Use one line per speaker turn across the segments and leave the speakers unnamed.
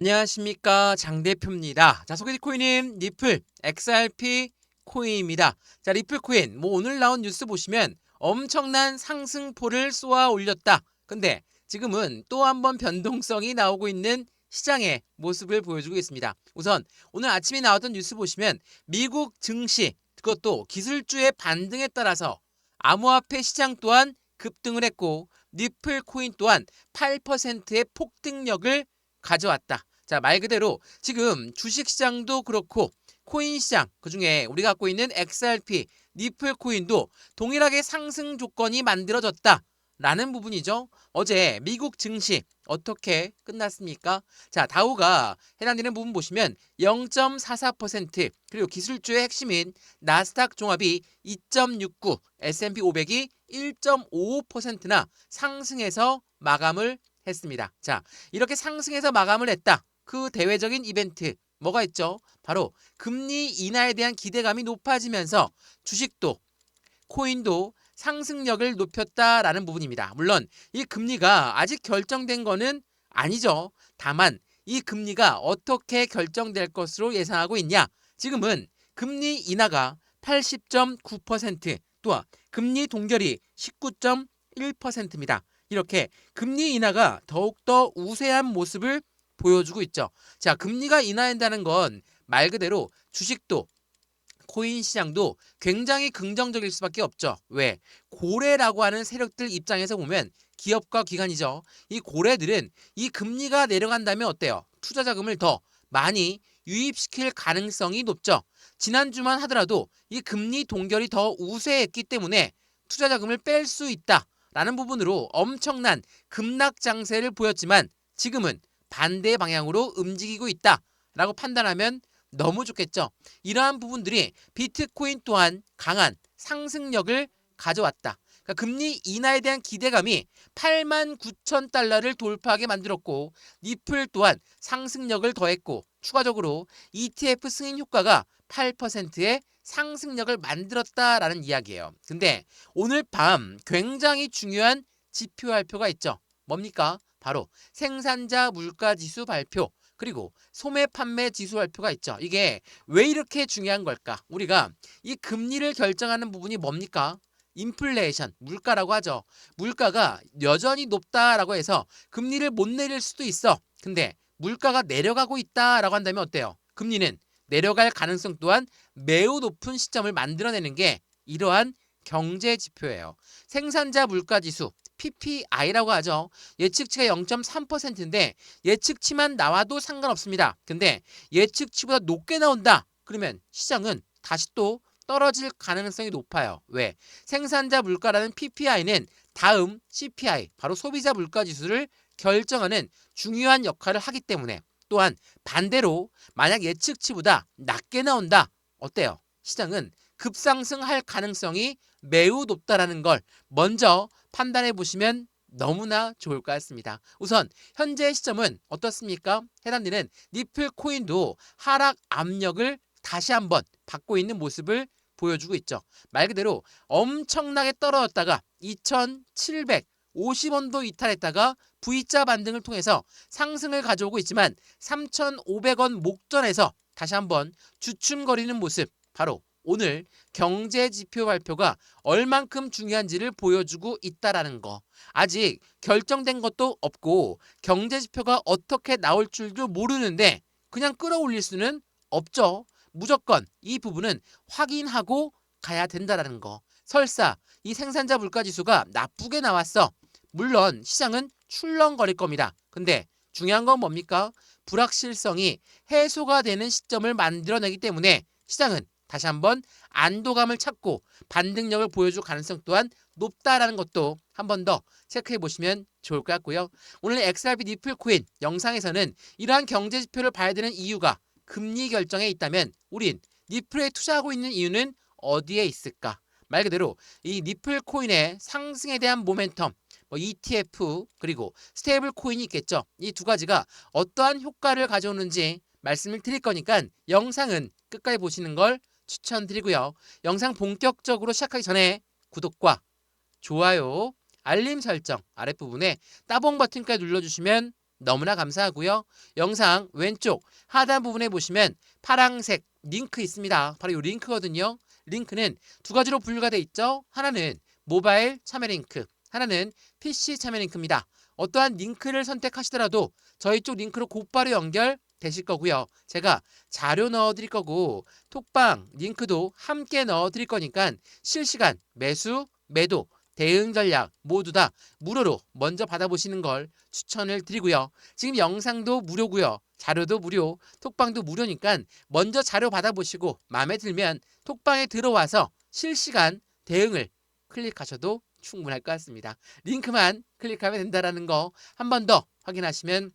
안녕하십니까 장 대표입니다. 자 소개팅 코인은 리플 XRP 코인입니다. 자 리플 코인 뭐 오늘 나온 뉴스 보시면 엄청난 상승포를 쏘아 올렸다. 근데 지금은 또 한 번 변동성이 나오고 있는 시장의 모습을 보여주고 있습니다. 우선 오늘 아침에 나왔던 뉴스 보시면 미국 증시 그것도 기술주의 반등에 따라서 암호화폐 시장 또한 급등을 했고 리플 코인 또한 8%의 폭등력을 가져왔다. 자, 말 그대로 지금 주식 시장도 그렇고 코인 시장, 그중에 우리가 갖고 있는 XRP, 리플 코인도 동일하게 상승 조건이 만들어졌다. 라는 부분이죠. 어제 미국 증시 어떻게 끝났습니까? 자, 다우가 해당되는 부분 보시면 0.44% 그리고 기술주의 핵심인 나스닥 종합이 2.69, S&P 500이 1.55%나 상승해서 마감을 했습니다. 자, 이렇게 상승해서 마감을 했다. 그 대외적인 이벤트 뭐가 있죠? 바로 금리 인하에 대한 기대감이 높아지면서 주식도 코인도 상승력을 높였다라는 부분입니다. 물론 이 금리가 아직 결정된 거는 아니죠. 다만 이 금리가 어떻게 결정될 것으로 예상하고 있냐? 지금은 금리 인하가 80.9% 또한 금리 동결이 19.1%입니다. 이렇게 금리 인하가 더욱더 우세한 모습을 보여주고 있죠. 자, 금리가 인하한다는 건 말 그대로 주식도 코인 시장도 굉장히 긍정적일 수밖에 없죠. 왜? 고래라고 하는 세력들 입장에서 보면 기업과 기관이죠. 이 고래들은 이 금리가 내려간다면 어때요? 투자 자금을 더 많이 유입시킬 가능성이 높죠. 지난주만 하더라도 이 금리 동결이 더 우세했기 때문에 투자 자금을 뺄 수 있다 라는 부분으로 엄청난 급락 장세를 보였지만 지금은 반대 방향으로 움직이고 있다 라고 판단하면 너무 좋겠죠. 이러한 부분들이 비트코인 또한 강한 상승력을 가져왔다. 그러니까 금리 인하에 대한 기대감이 8만 9천 달러를 돌파하게 만들었고 리플 또한 상승력을 더했고 추가적으로 ETF 승인 효과가 8%의 상승력을 만들었다라는 이야기예요. 근데 오늘 밤 굉장히 중요한 지표 발표가 있죠. 뭡니까? 바로 생산자 물가 지수 발표 그리고 소매 판매 지수 발표가 있죠. 이게 왜 이렇게 중요한 걸까? 우리가 이 금리를 결정하는 부분이 뭡니까? 인플레이션, 물가라고 하죠. 물가가 여전히 높다라고 해서 금리를 못 내릴 수도 있어. 근데 물가가 내려가고 있다라고 한다면 어때요? 금리는 내려갈 가능성 또한 매우 높은 시점을 만들어내는 게 이러한 경제 지표예요. 생산자 물가 지수 PPI라고 하죠. 예측치가 0.3%인데 예측치만 나와도 상관없습니다. 근데 예측치보다 높게 나온다. 그러면 시장은 다시 또 떨어질 가능성이 높아요. 왜? 생산자 물가라는 PPI는 다음 CPI, 바로 소비자 물가 지수를 결정하는 중요한 역할을 하기 때문에 또한 반대로 만약 예측치보다 낮게 나온다. 어때요? 시장은 급상승할 가능성이 매우 높다라는 걸 먼저 판단해 보시면 너무나 좋을 것 같습니다. 우선 현재 시점은 어떻습니까? 해당되는 니플 코인도 하락 압력을 다시 한번 받고 있는 모습을 보여주고 있죠. 말 그대로 엄청나게 떨어졌다가 2,750원도 이탈했다가 V자 반등을 통해서 상승을 가져오고 있지만 3,500원 목전에서 다시 한번 주춤거리는 모습 바로 오늘 경제 지표 발표가 얼만큼 중요한지를 보여주고 있다라는 거. 아직 결정된 것도 없고 경제 지표가 어떻게 나올 줄도 모르는데 그냥 끌어올릴 수는 없죠. 무조건 이 부분은 확인하고 가야 된다라는 거. 설사 이 생산자 물가 지수가 나쁘게 나왔어. 물론 시장은 출렁거릴 겁니다. 근데 중요한 건 뭡니까? 불확실성이 해소가 되는 시점을 만들어내기 때문에 시장은 다시 한번 안도감을 찾고 반등력을 보여줄 가능성 또한 높다라는 것도 한 번 더 체크해 보시면 좋을 것 같고요. 오늘 XRP 니플 코인 영상에서는 이러한 경제 지표를 봐야 되는 이유가 금리 결정에 있다면 우린 니플에 투자하고 있는 이유는 어디에 있을까? 말 그대로 이 니플 코인의 상승에 대한 모멘텀, 뭐 ETF 그리고 스테이블 코인이 있겠죠. 이 두 가지가 어떠한 효과를 가져오는지 말씀을 드릴 거니까 영상은 끝까지 보시는 걸 추천드리고요. 영상 본격적으로 시작하기 전에 구독과 좋아요, 알림 설정 아랫부분에 따봉 버튼까지 눌러주시면 너무나 감사하고요. 영상 왼쪽 하단 부분에 보시면 파랑색 링크 있습니다. 바로 이 링크거든요. 링크는 두 가지로 분류가 돼 있죠. 하나는 모바일 참여 링크, 하나는 PC 참여 링크입니다. 어떠한 링크를 선택하시더라도 저희 쪽 링크로 곧바로 연결 되실 거고요. 제가 자료 넣어 드릴 거고 톡방 링크도 함께 넣어 드릴 거니까 실시간 매수, 매도, 대응 전략 모두 다 무료로 먼저 받아보시는 걸 추천을 드리고요. 지금 영상도 무료고요. 자료도 무료, 톡방도 무료니까 먼저 자료 받아보시고 마음에 들면 톡방에 들어와서 실시간 대응을 클릭하셔도 충분할 것 같습니다. 링크만 클릭하면 된다라는 거 한 번 더 확인하시면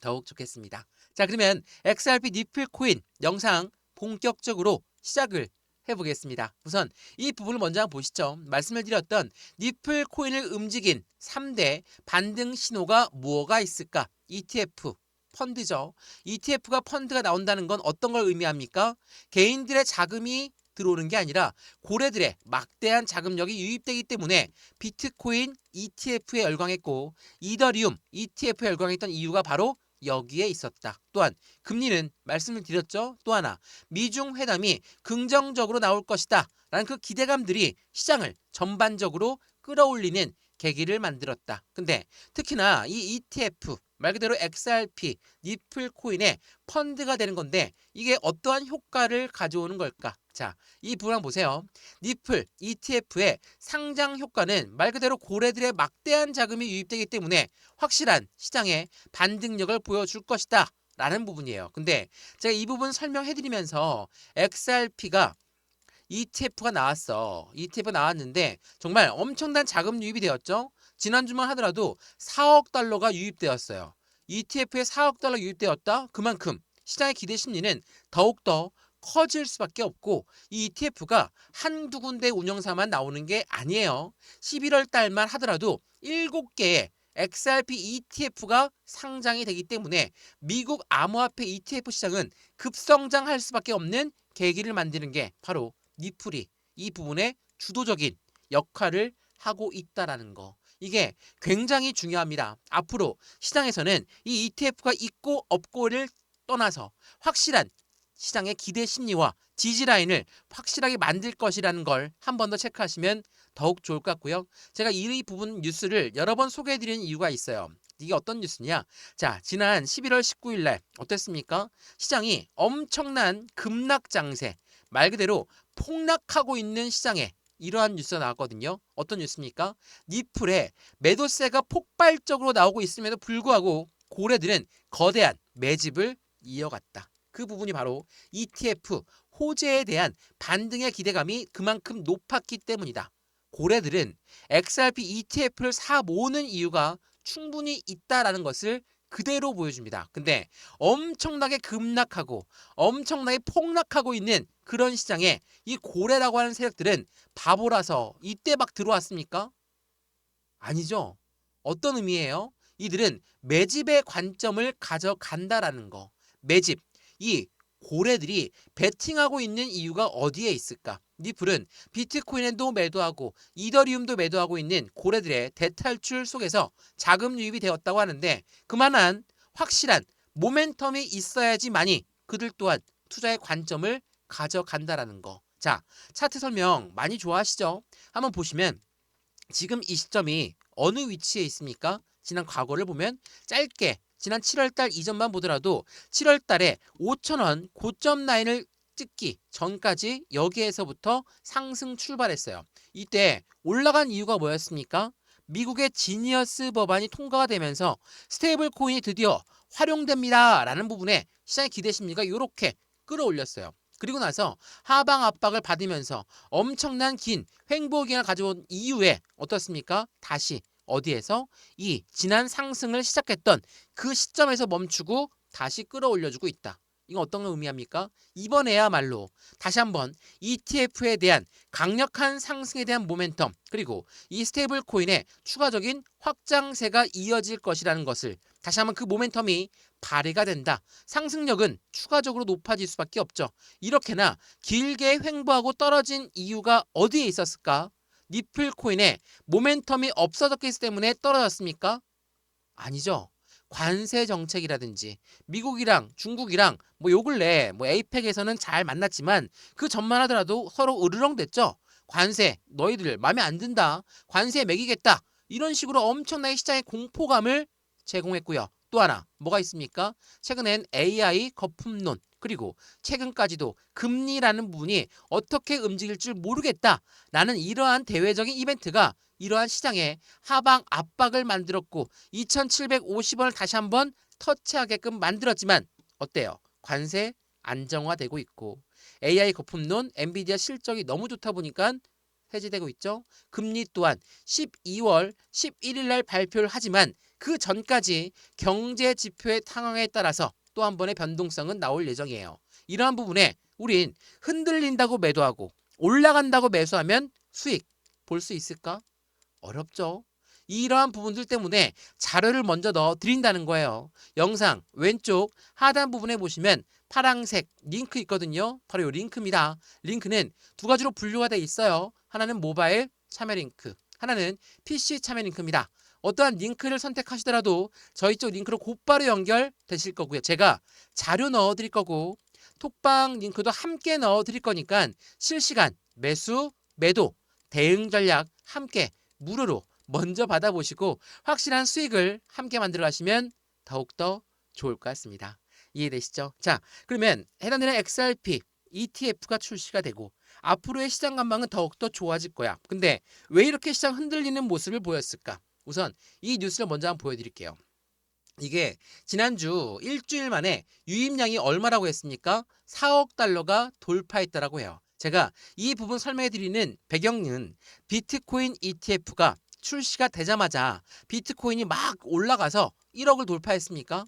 더욱 좋겠습니다. 자, 그러면 XRP 니플 코인 영상 본격적으로 시작을 해보겠습니다. 우선 이 부분을 먼저 한번 보시죠. 말씀을 드렸던 니플 코인을 움직인 3대 반등 신호가 뭐가 있을까? ETF, 펀드죠. ETF가 펀드가 나온다는 건 어떤 걸 의미합니까? 개인들의 자금이 들어오는 게 아니라 고래들의 막대한 자금력이 유입되기 때문에 비트코인 ETF에 열광했고 이더리움 ETF에 열광했던 이유가 바로 여기에 있었다. 또한 금리는 말씀을 드렸죠. 또 하나 미중 회담이 긍정적으로 나올 것이다. 라는 그 기대감들이 시장을 전반적으로 끌어올리는 계기를 만들었다. 근데 특히나 이 ETF 말 그대로 XRP, 니플 코인의 펀드가 되는 건데 이게 어떠한 효과를 가져오는 걸까? 자, 이 부분 한번 보세요. 니플 ETF의 상장 효과는 말 그대로 고래들의 막대한 자금이 유입되기 때문에 확실한 시장의 반등력을 보여줄 것이다. 라는 부분이에요. 근데 제가 이 부분 설명해 드리면서 XRP가 ETF가 나왔어. ETF가 나왔는데 정말 엄청난 자금 유입이 되었죠. 지난주만 하더라도 4억 달러가 유입되었어요. ETF에 4억 달러 유입되었다? 그만큼 시장의 기대 심리는 더욱더 커질 수밖에 없고 이 ETF가 한두 군데 운영사만 나오는 게 아니에요. 11월 달만 하더라도 7개의 XRP ETF가 상장이 되기 때문에 미국 암호화폐 ETF 시장은 급성장할 수밖에 없는 계기를 만드는 게 바로 니플이 이 부분에 주도적인 역할을 하고 있다라는 거. 이게 굉장히 중요합니다. 앞으로 시장에서는 이 ETF가 있고 없고를 떠나서 확실한 시장의 기대 심리와 지지 라인을 확실하게 만들 것이라는 걸 한 번 더 체크하시면 더욱 좋을 것 같고요. 제가 이 부분 뉴스를 여러 번 소개해 드리는 이유가 있어요. 이게 어떤 뉴스냐? 자, 지난 11월 19일 날 어땠습니까? 시장이 엄청난 급락 장세, 말 그대로 폭락하고 있는 시장에 이러한 뉴스가 나왔거든요. 어떤 뉴스입니까? 니플에 매도세가 폭발적으로 나오고 있음에도 불구하고 고래들은 거대한 매집을 이어갔다. 그 부분이 바로 ETF 호재에 대한 반등의 기대감이 그만큼 높았기 때문이다. 고래들은 XRP ETF를 사 모으는 이유가 충분히 있다라는 것을 그대로 보여줍니다. 근데 엄청나게 급락하고 엄청나게 폭락하고 있는 그런 시장에 이 고래라고 하는 세력들은 바보라서 이때 막 들어왔습니까? 아니죠. 어떤 의미예요? 이들은 매집의 관점을 가져간다라는 거. 매집. 이 고래들이 베팅하고 있는 이유가 어디에 있을까? 니플은 비트코인도 매도하고 이더리움도 매도하고 있는 고래들의 대탈출 속에서 자금 유입이 되었다고 하는데 그만한 확실한 모멘텀이 있어야지만이 그들 또한 투자의 관점을 가져간다라는 거. 자, 차트 설명 많이 좋아하시죠? 한번 보시면 지금 이 시점이 어느 위치에 있습니까? 지난 과거를 보면 짧게 지난 7월 달 이전만 보더라도 7월 달에 5천원 고점 라인을 찍기 전까지 여기에서부터 상승 출발했어요. 이때 올라간 이유가 뭐였습니까? 미국의 지니어스 법안이 통과가 되면서 스테이블 코인이 드디어 활용됩니다. 라는 부분에 시장의 기대 심리가 이렇게 끌어올렸어요. 그리고 나서 하방 압박을 받으면서 엄청난 긴 횡보 기간을 가져온 이후에 어떻습니까? 다시 어디에서 이 지난 상승을 시작했던 그 시점에서 멈추고 다시 끌어올려주고 있다. 이건 어떤 걸 의미합니까? 이번에야말로 다시 한번 ETF에 대한 강력한 상승에 대한 모멘텀 그리고 이 스테이블 코인의 추가적인 확장세가 이어질 것이라는 것을 다시 한번 그 모멘텀이 발휘가 된다. 상승력은 추가적으로 높아질 수밖에 없죠. 이렇게나 길게 횡보하고 떨어진 이유가 어디에 있었을까? 니플 코인의 모멘텀이 없어졌기 때문에 떨어졌습니까? 아니죠. 관세 정책이라든지 미국이랑 중국이랑 뭐 요 근래 뭐 에이펙에서는 잘 만났지만 그 전만 하더라도 서로 으르렁댔죠. 관세 너희들 마음에 안 든다. 관세 매기겠다. 이런 식으로 엄청나게 시장의 공포감을 제공했고요. 또 하나 뭐가 있습니까? 최근엔 AI 거품론 그리고 최근까지도 금리라는 부분이 어떻게 움직일 줄 모르겠다라는 이러한 대외적인 이벤트가 이러한 시장에 하방 압박을 만들었고 2,750원을 다시 한번 터치하게끔 만들었지만 어때요? 관세 안정화되고 있고 AI 거품론 엔비디아 실적이 너무 좋다 보니까 해제되고 있죠. 금리 또한 12월 11일 날 발표를 하지만 그 전까지 경제 지표의 상황에 따라서 또 한 번의 변동성은 나올 예정이에요. 이러한 부분에 우린 흔들린다고 매도하고 올라간다고 매수하면 수익 볼 수 있을까? 어렵죠. 이러한 부분들 때문에 자료를 먼저 넣어 드린다는 거예요. 영상 왼쪽 하단 부분에 보시면 파랑색 링크 있거든요. 바로 이 링크입니다. 링크는 두 가지로 분류가 돼 있어요. 하나는 모바일 참여 링크, 하나는 PC 참여 링크입니다. 어떠한 링크를 선택하시더라도 저희 쪽 링크로 곧바로 연결되실 거고요. 제가 자료 넣어 드릴 거고 톡방 링크도 함께 넣어 드릴 거니까 실시간 매수, 매도, 대응 전략 함께 무료로 먼저 받아보시고 확실한 수익을 함께 만들어 가시면 더욱더 좋을 것 같습니다. 이해되시죠? 자, 그러면 해당되는 XRP ETF가 출시가 되고 앞으로의 시장 전망은 더욱더 좋아질 거야. 근데 왜 이렇게 시장 흔들리는 모습을 보였을까? 우선 이 뉴스를 먼저 한번 보여드릴게요. 이게 지난주 일주일 만에 유입량이 얼마라고 했습니까? 4억 달러가 돌파했다라고 해요. 제가 이 부분 설명해 드리는 배경은 비트코인 ETF가 출시가 되자마자 비트코인이 막 올라가서 1억을 돌파했습니까?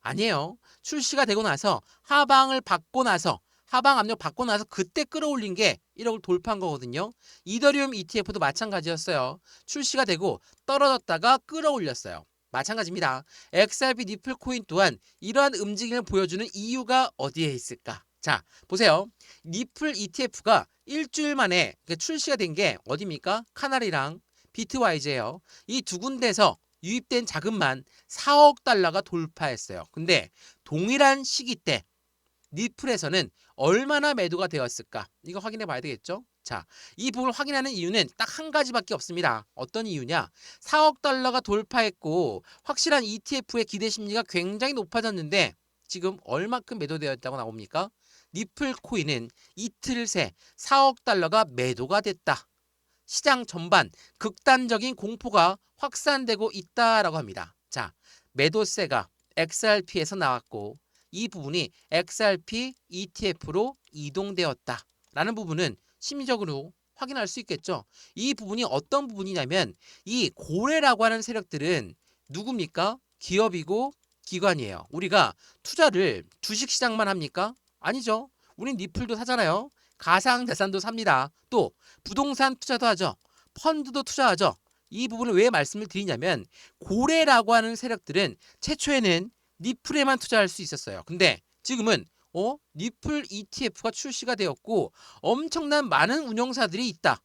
아니에요. 출시가 되고 나서 하방을 받고 나서 하방 압력 받고 나서 그때 끌어올린 게 1억을 돌파한 거거든요. 이더리움 ETF도 마찬가지였어요. 출시가 되고 떨어졌다가 끌어올렸어요. 마찬가지입니다. XRP 니플 코인 또한 이러한 움직임을 보여주는 이유가 어디에 있을까? 자, 보세요. 니플 ETF가 일주일 만에 출시가 된 게 어디입니까? 카나리랑 비트와이즈예요. 이 두 군데서 유입된 자금만 4억 달러가 돌파했어요. 근데 동일한 시기 때 니플에서는 얼마나 매도가 되었을까? 이거 확인해 봐야 되겠죠? 자, 이 부분을 확인하는 이유는 딱 한 가지밖에 없습니다. 어떤 이유냐? 4억 달러가 돌파했고 확실한 ETF의 기대 심리가 굉장히 높아졌는데 지금 얼마큼 매도되었다고 나옵니까? 니플 코인은 이틀 새 4억 달러가 매도가 됐다. 시장 전반 극단적인 공포가 확산되고 있다라고 합니다. 자, 매도세가 XRP에서 나왔고 이 부분이 XRP ETF로 이동되었다 라는 부분은 심리적으로 확인할 수 있겠죠. 이 부분이 어떤 부분이냐면 이 고래라고 하는 세력들은 누굽니까? 기업이고 기관이에요. 우리가 투자를 주식 시장만 합니까? 아니죠. 우린 니플도 사잖아요. 가상 자산도 삽니다. 또 부동산 투자도 하죠. 펀드도 투자하죠. 이 부분을 왜 말씀을 드리냐면 고래라고 하는 세력들은 최초에는 니플에만 투자할 수 있었어요. 근데 지금은 어? 니플 ETF가 출시가 되었고 엄청난 많은 운영사들이 있다.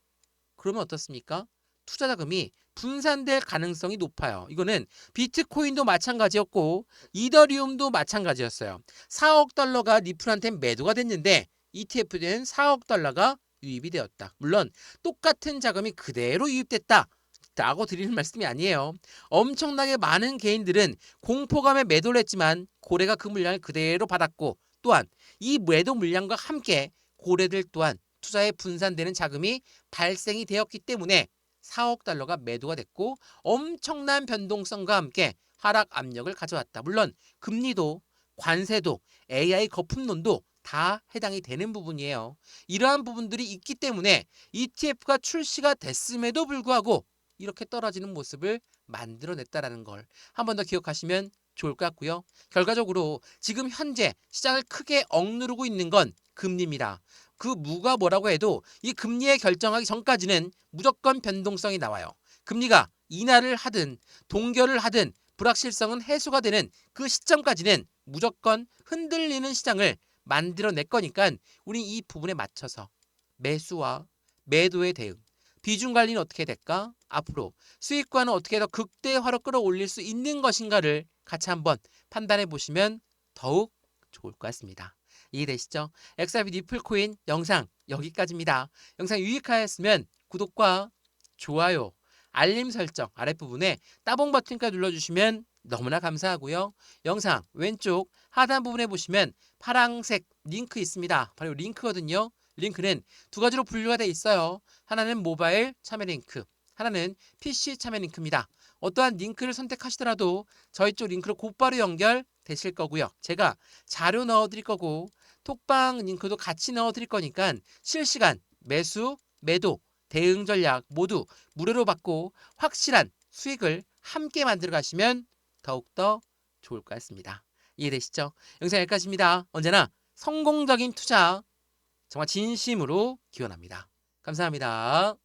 그러면 어떻습니까? 투자 자금이 분산될 가능성이 높아요. 이거는 비트코인도 마찬가지였고 이더리움도 마찬가지였어요. 4억 달러가 니플한테 매도가 됐는데 ETF된 4억 달러가 유입이 되었다. 물론 똑같은 자금이 그대로 유입됐다. 라고 드리는 말씀이 아니에요. 엄청나게 많은 개인들은 공포감에 매도를 했지만 고래가 그 물량을 그대로 받았고 또한 이 매도 물량과 함께 고래들 또한 투자에 분산되는 자금이 발생이 되었기 때문에 4억 달러가 매도가 됐고 엄청난 변동성과 함께 하락 압력을 가져왔다. 물론 금리도 관세도 AI 거품론도 다 해당이 되는 부분이에요. 이러한 부분들이 있기 때문에 ETF가 출시가 됐음에도 불구하고 이렇게 떨어지는 모습을 만들어냈다라는 걸 한 번 더 기억하시면 좋을 것 같고요. 결과적으로 지금 현재 시장을 크게 억누르고 있는 건 금리입니다. 그 무가 뭐라고 해도 이 금리에 결정하기 전까지는 무조건 변동성이 나와요. 금리가 인하를 하든 동결을 하든 불확실성은 해소가 되는 그 시점까지는 무조건 흔들리는 시장을 만들어낼 거니까 우리 이 부분에 맞춰서 매수와 매도의 대응, 비중 관리는 어떻게 될까? 앞으로 수익과는 어떻게 더 극대화로 끌어올릴 수 있는 것인가를 같이 한번 판단해 보시면 더욱 좋을 것 같습니다. 이해되시죠? XRP 니플코인 영상 여기까지입니다. 영상 유익하였으면 구독과 좋아요, 알림 설정 아랫부분에 따봉 버튼까지 눌러주시면 너무나 감사하고요. 영상 왼쪽 하단 부분에 보시면 파랑색 링크 있습니다. 바로 이 링크거든요. 링크는 두 가지로 분류가 돼 있어요. 하나는 모바일 참여 링크, 하나는 PC 참여 링크입니다. 어떠한 링크를 선택하시더라도 저희 쪽 링크로 곧바로 연결되실 거고요. 제가 자료 넣어드릴 거고 톡방 링크도 같이 넣어드릴 거니까 실시간 매수, 매도, 대응 전략 모두 무료로 받고 확실한 수익을 함께 만들어 가시면 더욱더 좋을 것 같습니다. 이해되시죠? 영상 여기까지입니다. 언제나 성공적인 투자 정말 진심으로 기원합니다. 감사합니다.